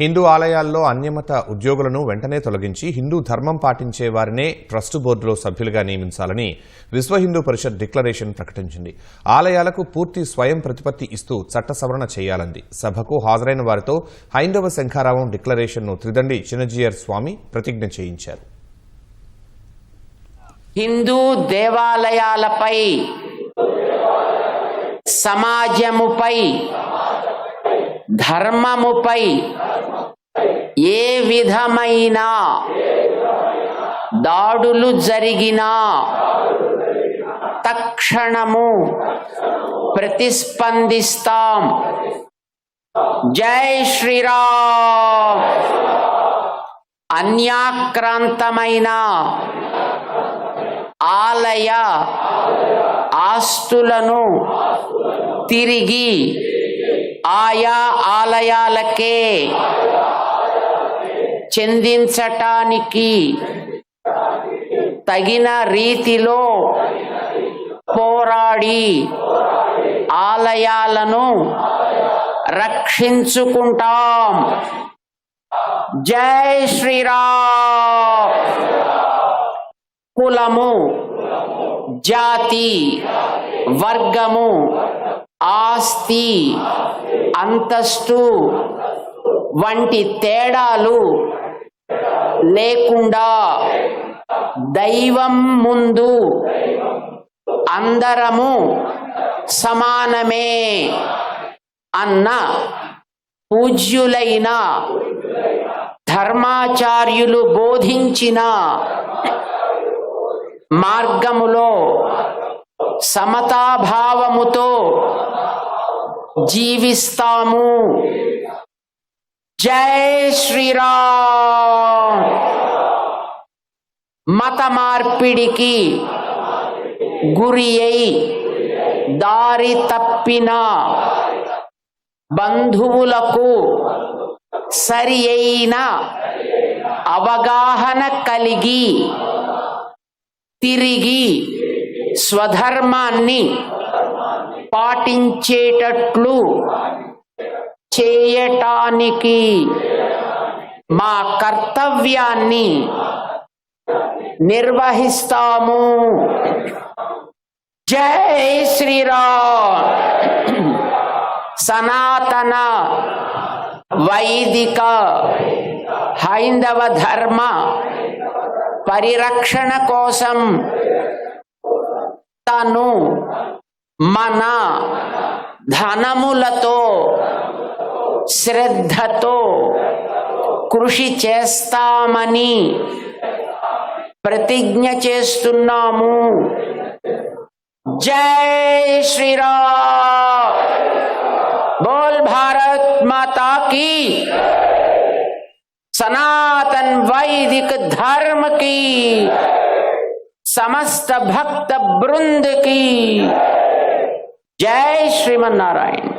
హిందూ ఆలయాల్లో అన్యమత ఉద్యోగులను వెంటనే తొలగించి హిందూ ధర్మం పాటించే వారినే ట్రస్టు బోర్డులో సభ్యులుగా నియమించాలని విశ్వ హిందూ పరిషత్ డిక్లరేషన్ ప్రకటించింది. ఆలయాలకు పూర్తి స్వయం ప్రతిపత్తి ఇస్తూ చట్ట సవరణ చేయాలంది. సభకు హాజరైన వారితో హైందవ శంఖారావం డిక్లరేషన్ను త్రిదండి చిన్నజీయర్ స్వామి ప్రతిజ్ఞ చేయించారు. హిందూ దేవాలయాలపై సమాజముపై ధర్మముపై ఏ విధమైన దాడులు జరిగినా తక్షణము ప్రతిస్పందిస్తాం. జై శ్రీరామ్. అన్యాక్రాంతమైన ఆలయ ఆస్తులను తిరిగి ఆయా ఆలయాలకే చెందించటానికి తగిన రీతిలో పోరాడి ఆలయాలను రక్షించుకుంటాం. జై శ్రీరామ్. కులము జాతి వర్గము ఆస్తి అంతస్తు వంటి తేడాలు లేకుండా దైవం ముందు అందరము సమానమే అన్న పూజ్యులైన ధర్మాచార్యులు బోధించిన మార్గములో సమతాభావముతో జీవిస్తాము. జై శ్రీరామ్. మత మార్పిడికి గురి అయి దారి తప్పిన బంధువులకు సరి అయిన అవగాహన కలిగి తిరిగి స్వధర్మాన్ని పాటించేటట్లు చేయటానికి మా కర్తవ్యాన్ని నిర్వహిస్తాము. జై శ్రీరామ్. సనాతన వైదిక హైందవ ధర్మ పరిరక్షణ కోసం తను మన ధనములతో శ్రద్ధతో కృషి చేస్తామని ప్రతిజ్ఞ చేస్తున్నాము జై శ్రీరామ్ बोल भारत माता की सनातन वैदिक धर्म की समस्त भक्त वृंद की जय श्रीमन नारायण